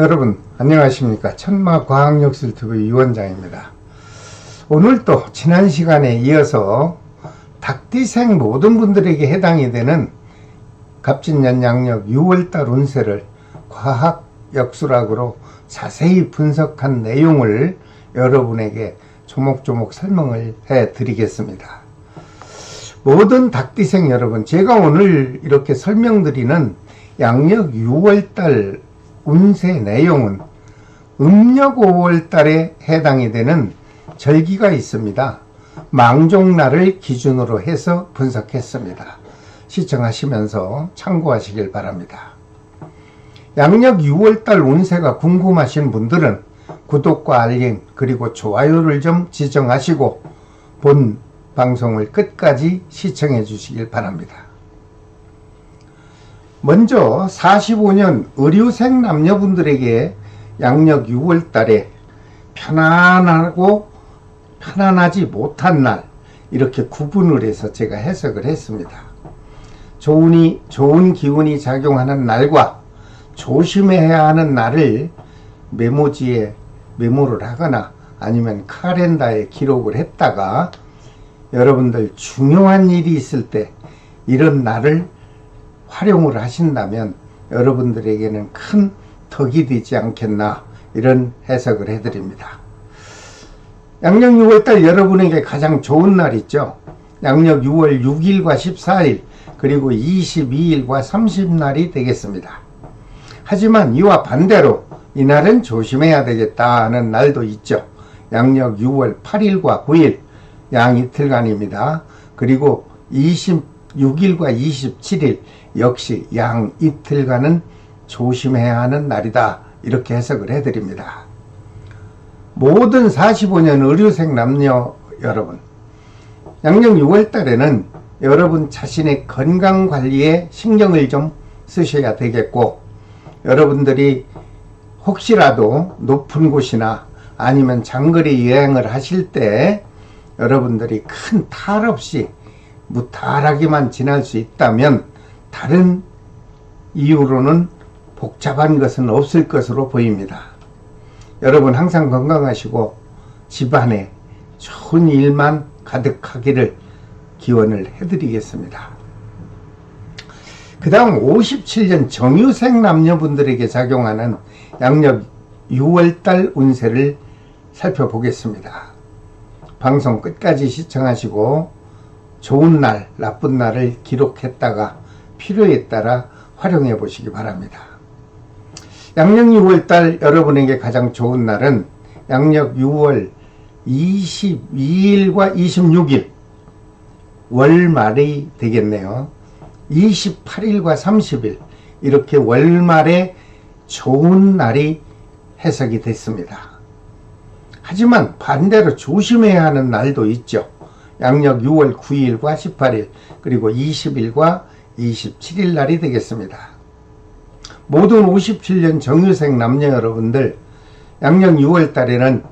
여러분 안녕하십니까? 천마과학역술TV 유원장입니다. 오늘 또 지난 시간에 이어서 닭띠생 모든 분들에게 해당이 되는 갑진년 양력 6월달 운세를 과학 역술학으로 자세히 분석한 내용을 여러분에게 조목조목 설명을 해 드리겠습니다. 모든 닭띠생 여러분 제가 오늘 이렇게 설명드리는 양력 6월달 운세 내용은 음력 5월 달에 해당이 되는 절기가 있습니다. 망종날을 기준으로 해서 분석했습니다. 시청하시면서 참고하시길 바랍니다. 양력 6월 달 운세가 궁금하신 분들은 구독과 알림 그리고 좋아요를 좀 지정하시고 본 방송을 끝까지 시청해 주시길 바랍니다. 먼저 45년 의료생 남녀분들에게 양력 6월 달에 편안하고 편안하지 못한 날 이렇게 구분을 해서 제가 해석을 했습니다. 좋은이, 좋은 기운이 작용하는 날과 조심해야 하는 날을 메모지에 메모를 하거나 아니면 카렌다에 기록을 했다가 여러분들 중요한 일이 있을 때 이런 날을 활용을 하신다면 여러분들에게는 큰 덕이 되지 않겠나 이런 해석을 해드립니다. 양력 6월달 여러분에게 가장 좋은 날 있죠. 양력 6월 6일과 14일 그리고 22일과 30날이 되겠습니다. 하지만 이와 반대로 이날은 조심해야 되겠다 하는 날도 있죠. 양력 6월 8일과 9일 양 이틀간입니다. 그리고 26일과 27일 역시 양 이틀간은 조심해야 하는 날이다. 이렇게 해석을 해드립니다. 모든 45년 의료생 남녀 여러분, 양력 6월 달에는 여러분 자신의 건강 관리에 신경을 좀 쓰셔야 되겠고, 여러분들이 혹시라도 높은 곳이나 아니면 장거리 여행을 하실 때 여러분들이 큰 탈 없이 무탈하게만 지날 수 있다면 다른 이유로는 복잡한 것은 없을 것으로 보입니다. 여러분 항상 건강하시고 집안에 좋은 일만 가득하기를 기원을 해드리겠습니다. 그 다음 57년 정유생 남녀분들에게 작용하는 양력 6월달 운세를 살펴보겠습니다. 방송 끝까지 시청하시고 좋은 날, 나쁜 날을 기록했다가 필요에 따라 활용해 보시기 바랍니다. 양력 6월달 여러분에게 가장 좋은 날은 양력 6월 22일과 26일 월말이 되겠네요. 28일과 30일 이렇게 월말에 좋은 날이 해석이 됐습니다. 하지만 반대로 조심해야 하는 날도 있죠. 양력 6월 9일과 18일 그리고 20일과 27일 날이 되겠습니다. 모든 57년 정유생 남녀 여러분들 양력 6월 달에는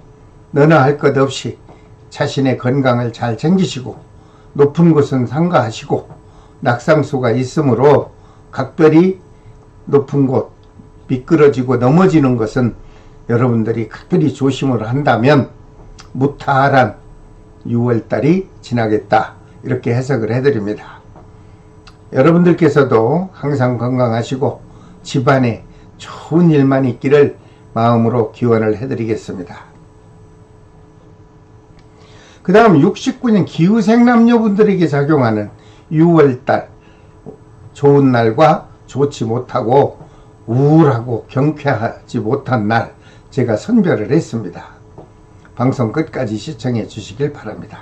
너나 할 것 없이 자신의 건강을 잘 챙기시고 높은 곳은 상가하시고 낙상수가 있으므로 각별히 높은 곳 미끄러지고 넘어지는 것은 여러분들이 각별히 조심을 한다면 무탈한 6월달이 지나겠다 이렇게 해석을 해드립니다. 여러분들께서도 항상 건강하시고 집안에 좋은 일만 있기를 마음으로 기원을 해드리겠습니다. 그 다음 69년 기후생 남녀분들에게 작용하는 6월달 좋은 날과 좋지 못하고 우울하고 경쾌하지 못한 날 제가 선별을 했습니다. 방송 끝까지 시청해 주시길 바랍니다.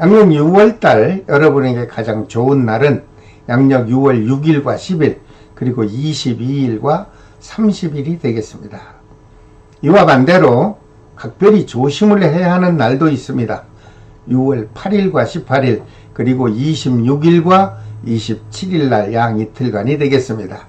양력 6월달 여러분에게 가장 좋은 날은 양력 6월 6일과 10일 그리고 22일과 30일이 되겠습니다. 이와 반대로 각별히 조심을 해야 하는 날도 있습니다. 6월 8일과 18일 그리고 26일과 27일 날 양 이틀간이 되겠습니다.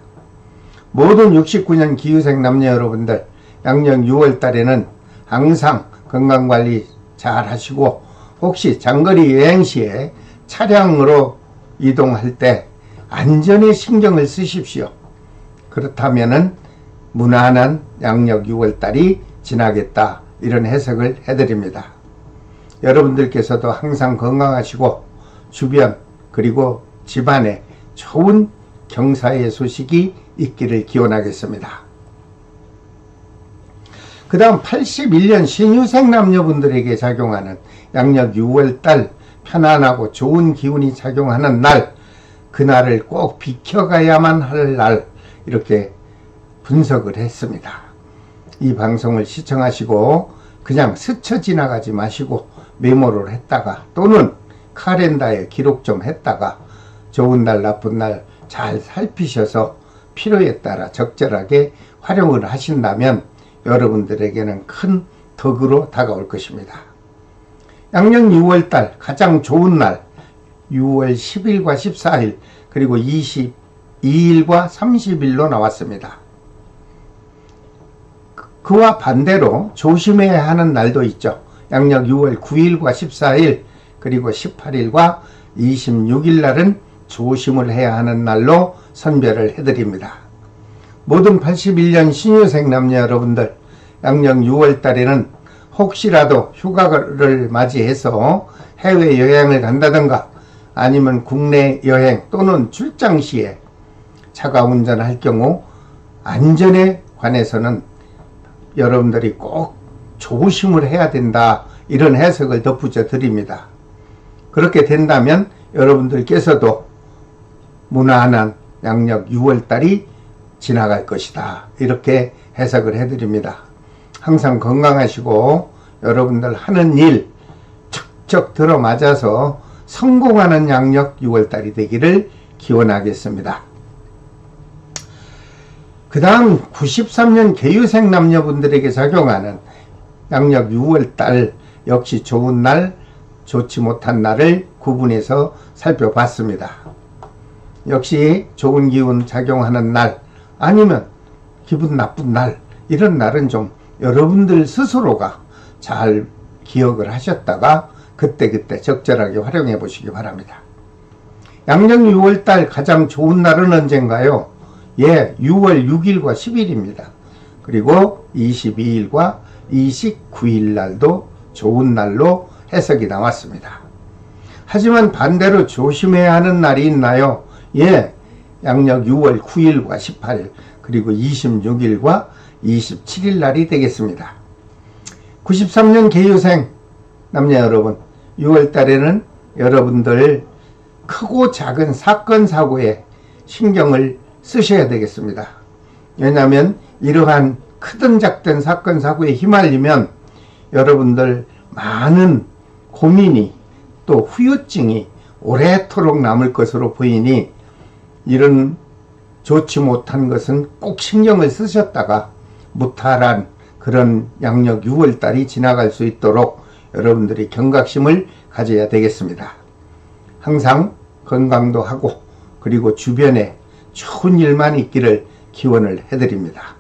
모든 69년 기후생 남녀 여러분들 양력 6월 달에는 항상 건강관리 잘 하시고 혹시 장거리 여행 시에 차량으로 이동할 때 안전에 신경을 쓰십시오. 그렇다면은 무난한 양력 6월달이 지나겠다 이런 해석을 해드립니다. 여러분들께서도 항상 건강하시고 주변 그리고 집안에 좋은 경사의 소식이 있기를 기원하겠습니다. 그 다음 81년 신유생 남녀분들에게 작용하는 양력 6월달 편안하고 좋은 기운이 작용하는 날, 그날을 꼭 비켜가야만 할 날, 이렇게 분석을 했습니다. 이 방송을 시청하시고 그냥 스쳐 지나가지 마시고 메모를 했다가 또는 카렌다에 기록 좀 했다가 좋은 날 나쁜 날 잘 살피셔서 필요에 따라 적절하게 활용을 하신다면 여러분들에게는 큰 덕으로 다가올 것입니다. 양력 6월달 가장 좋은 날 6월 10일과 14일 그리고 22일과 30일로 나왔습니다. 그와 반대로 조심해야 하는 날도 있죠. 양력 6월 9일과 14일 그리고 18일과 26일 날은 조심을 해야 하는 날로 선별을 해드립니다. 모든 81년 신유생 남녀 여러분들 양력 6월 달에는 혹시라도 휴가를 맞이해서 해외 여행을 간다든가 아니면 국내 여행 또는 출장 시에 차가 운전할 경우 안전에 관해서는 여러분들이 꼭 조심을 해야 된다 이런 해석을 덧붙여 드립니다. 그렇게 된다면 여러분들께서도 무난한 양력 6월달이 지나갈 것이다 이렇게 해석을 해드립니다. 항상 건강하시고 여러분들 하는 일 척척 들어맞아서 성공하는 양력 6월달이 되기를 기원하겠습니다. 그 다음 93년 개유생 남녀분들에게 작용하는 양력 6월달 역시 좋은 날, 좋지 못한 날을 구분해서 살펴봤습니다. 역시 좋은 기운 작용하는 날, 아니면 기분 나쁜 날, 이런 날은 좀 여러분들 스스로가 잘 기억을 하셨다가 그때그때 적절하게 활용해 보시기 바랍니다. 양력 6월달 가장 좋은 날은 언젠가요? 예, 6월 6일과 10일입니다. 그리고 22일과 29일 날도 좋은 날로 해석이 나왔습니다. 하지만 반대로 조심해야 하는 날이 있나요? 예, 양력 6월 9일과 18일, 그리고 26일과 27일 날이 되겠습니다. 93년 개유생 남녀 여러분, 6월 달에는 여러분들 크고 작은 사건 사고에 신경을 쓰셔야 되겠습니다. 왜냐하면 이러한 크든 작든 사건 사고에 휘말리면 여러분들 많은 고민이 또 후유증이 오래도록 남을 것으로 보이니 이런 좋지 못한 것은 꼭 신경을 쓰셨다가 무탈한 그런 양력 6월달이 지나갈 수 있도록 여러분들이 경각심을 가져야 되겠습니다. 항상 건강도 하고 그리고 주변에 좋은 일만 있기를 기원을 해드립니다.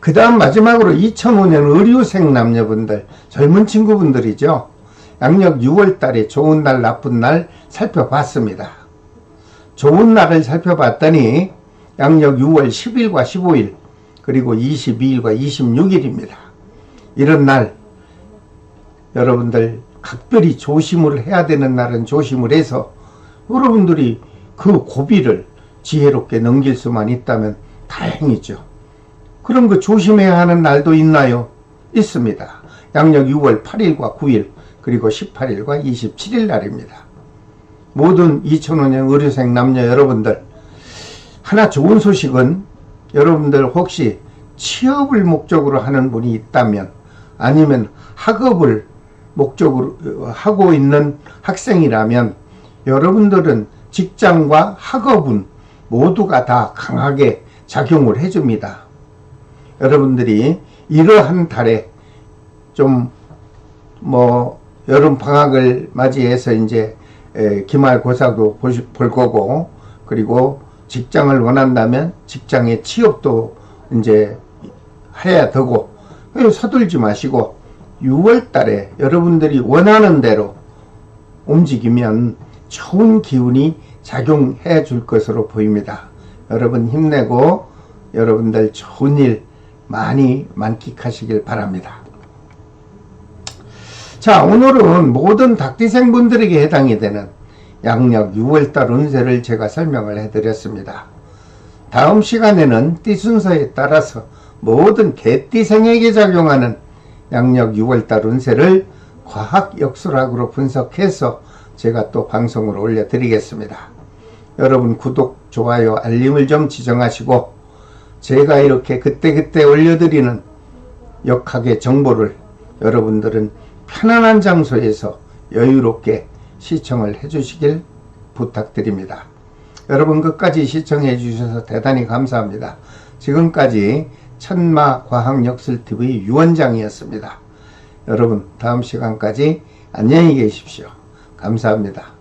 그 다음 마지막으로 2005년 의료생 남녀분들, 젊은 친구분들이죠. 양력 6월 달에 좋은 날, 나쁜 날 살펴봤습니다. 좋은 날을 살펴봤더니 양력 6월 10일과 15일, 그리고 22일과 26일입니다. 이런 날, 여러분들 각별히 조심을 해야 되는 날은 조심을 해서 여러분들이 그 고비를 지혜롭게 넘길 수만 있다면 다행이죠. 그럼 그 조심해야 하는 날도 있나요? 있습니다. 양력 6월 8일과 9일 그리고 18일과 27일 날입니다. 모든 2005년 의료생 남녀 여러분들 하나 좋은 소식은 여러분들 혹시 취업을 목적으로 하는 분이 있다면 아니면 학업을 목적으로 하고 있는 학생이라면 여러분들은 직장과 학업은 모두가 다 강하게 작용을 해줍니다. 여러분들이 이러한 달에 좀 뭐 여름 방학을 맞이해서 이제 기말고사도 볼 거고 그리고 직장을 원한다면 직장의 취업도 이제 해야 되고 서둘지 마시고 6월 달에 여러분들이 원하는 대로 움직이면 좋은 기운이 작용해 줄 것으로 보입니다. 여러분 힘내고 여러분들 좋은 일 많이 만끽하시길 바랍니다. 자, 오늘은 모든 닭띠생분들에게 해당이 되는 양력 6월달 운세를 제가 설명을 해드렸습니다. 다음 시간에는 띠 순서에 따라서 모든 개띠생에게 작용하는 양력 6월달 운세를 과학 역술학으로 분석해서 제가 또 방송을 올려드리겠습니다. 여러분 구독, 좋아요, 알림을 좀 지정하시고 제가 이렇게 그때그때 올려드리는 역학의 정보를 여러분들은 편안한 장소에서 여유롭게 시청을 해주시길 부탁드립니다. 여러분 끝까지 시청해 주셔서 대단히 감사합니다. 지금까지 천마 과학역술TV 유원장이었습니다. 여러분 다음 시간까지 안녕히 계십시오. 감사합니다.